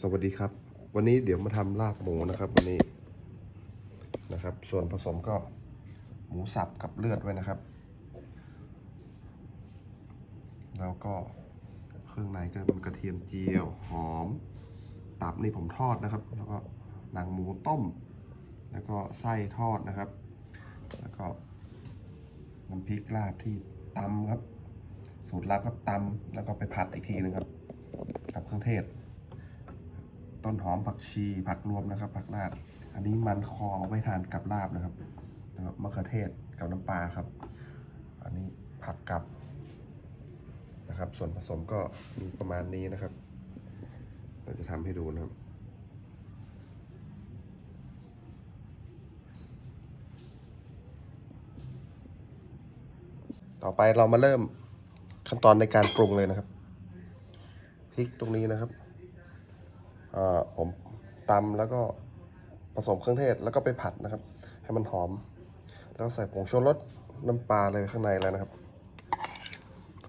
สวัสดีครับ วันนี้เดี๋ยวมาทำลาบหมูนะครับ วันนี้นะครับ ส่วนผสมก็หมูสับกับเลือดไว้นะครับ แล้วก็เครื่องในก็เป็นกระเทียมเจียวหอม ตับนี่ผมทอดนะครับ แล้วก็หนังหมูต้ม แล้วก็ไส้ทอดนะครับ แล้วก็น้ำพริกลาบที่ตำครับ สูตรลับครับตำแล้วก็ไปผัดอีกทีนึงครับกับเครื่องเทศ ต้นหอมผักชีผักรวมนะครับ ผักลาด อันนี้มันคอเอาไว้ทานกับลาบนะครับแล้วก็มะเขือเทศกับน้ำปลาครับ อันนี้ผักกับนะครับ ส่วนผสมก็มีประมาณนี้นะครับ เราจะทำให้ดูนะครับต่อไปเรามาเริ่มขั้นตอนในการปรุงเลยนะครับพริกตรงนี้นะครับ ผมตำแล้วก็ผสมเครื่องเทศแล้วก็ไปผัดนะครับ ให้มันหอม แล้วใส่ผงชูรสน้ำปลาเลยข้างในแล้วนะครับ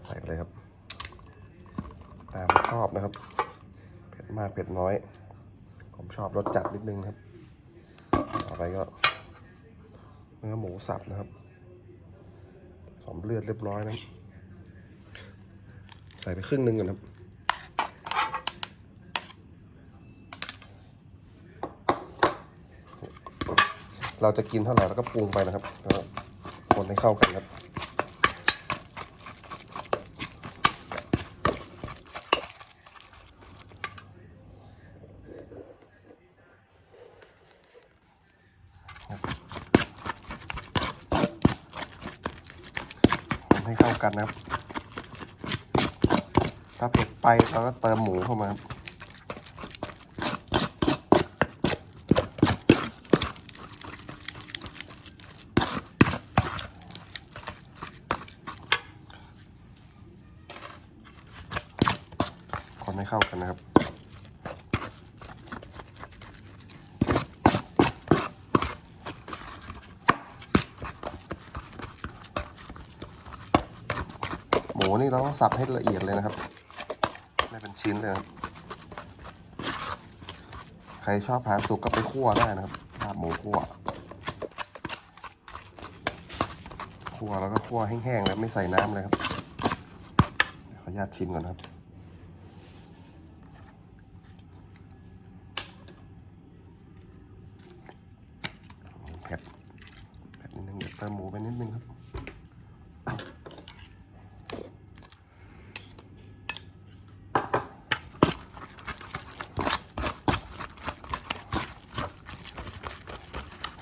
ใส่ไปเลยครับ ตามชอบนะครับ เผ็ดมากเผ็ดน้อย ผมชอบรสจัดนิดนึงนะครับต่อไปก็เนื้อหมูสับนะครับสอมเลือดเรียบร้อยนะ ใส่ไปครึ่งนึงก่อนครับ เราจะกินเท่าไหร่เราก็ปรุงไปนะครับแล้วคนให้เข้ากันครับคนให้เข้ากันนะครับ ถ้าเผ็ดไปเราก็เติมหมูเข้ามาครับ ให้เข้ากันนะครับ หมูนี่เราต้องสับให้ละเอียดเลยนะครับ ไม่เป็นชิ้นเลยนะครับใครชอบทานสุกก็ไปคั่วได้นะครับลาบหมูคั่วคั่วแล้วก็คั่วแห้งๆแล้วไม่ใส่น้ำเลยครับขออนุญาตชิมก่อนครับ เผ็ดเผ็ดนิดนึงเดี๋ยวเติมหมูไปนิดนึง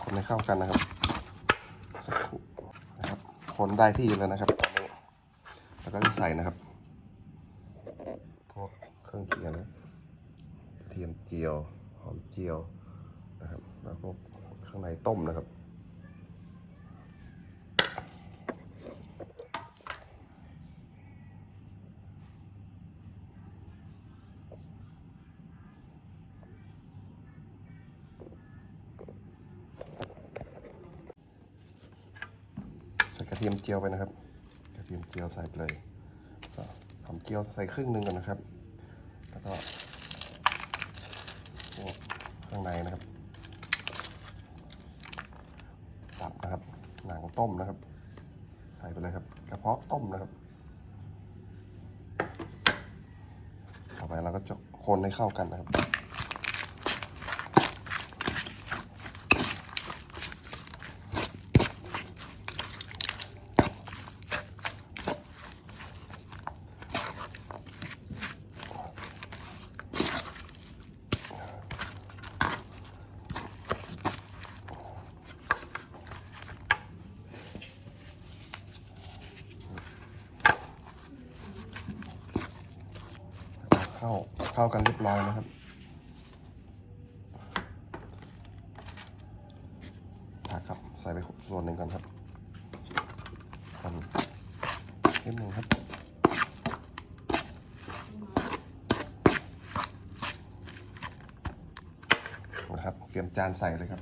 คนให้เข้ากันนะครับ สักครู่นะครับ คนได้ที่แล้วนะครับตอนนี้ แล้วก็จะใส่นะครับพวกเครื่องเคียงนะกระเทียมเจียว หอมเจียวนะครับ แล้วพวกข้างในต้มนะครับ กระเทียมเจียวไปนะครับ กระเทียมเจียวใส่ไปเลยก็หอมเจียวใส่ครึ่งหนึ่งก่อนนะครับ แล้วก็พวกข้างในนะครับ ตับนะครับ หนังต้มนะครับ ใส่ไปเลยครับ กระเพาะต้มนะครับ ต่อไปเราก็จะคนให้เข้ากันนะครับ เข้ากันเรียบร้อยนะครับ ผักครับ ใส่ไปส่วนหนึ่งก่อนครับคนนิดหนึ่งครับนะครับ เตรียมจานใส่เลยครับ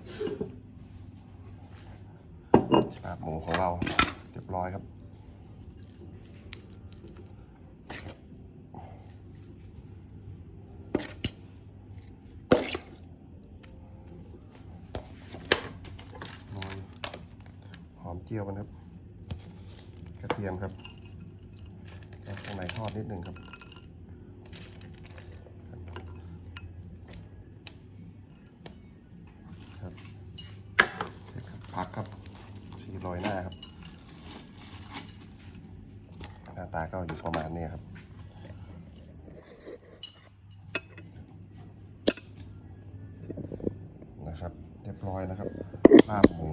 ลาบหมูของเราเรียบร้อยครับ อมเจียวกันครับ กระเทียมครับข้างในทอดนิดหนึ่งครับครับเสร็จครับพักครับชีโรยหน้าครับ หน้าตาก็อยู่ประมาณนี้ครับนะครับ เรียบร้อยนะครับลาบหมู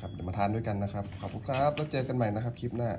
ครับ เดี๋ยวมา ทานด้วยกันนะครับ ขอบคุณครับ แล้วเจอกันใหม่นะครับคลิปหน้า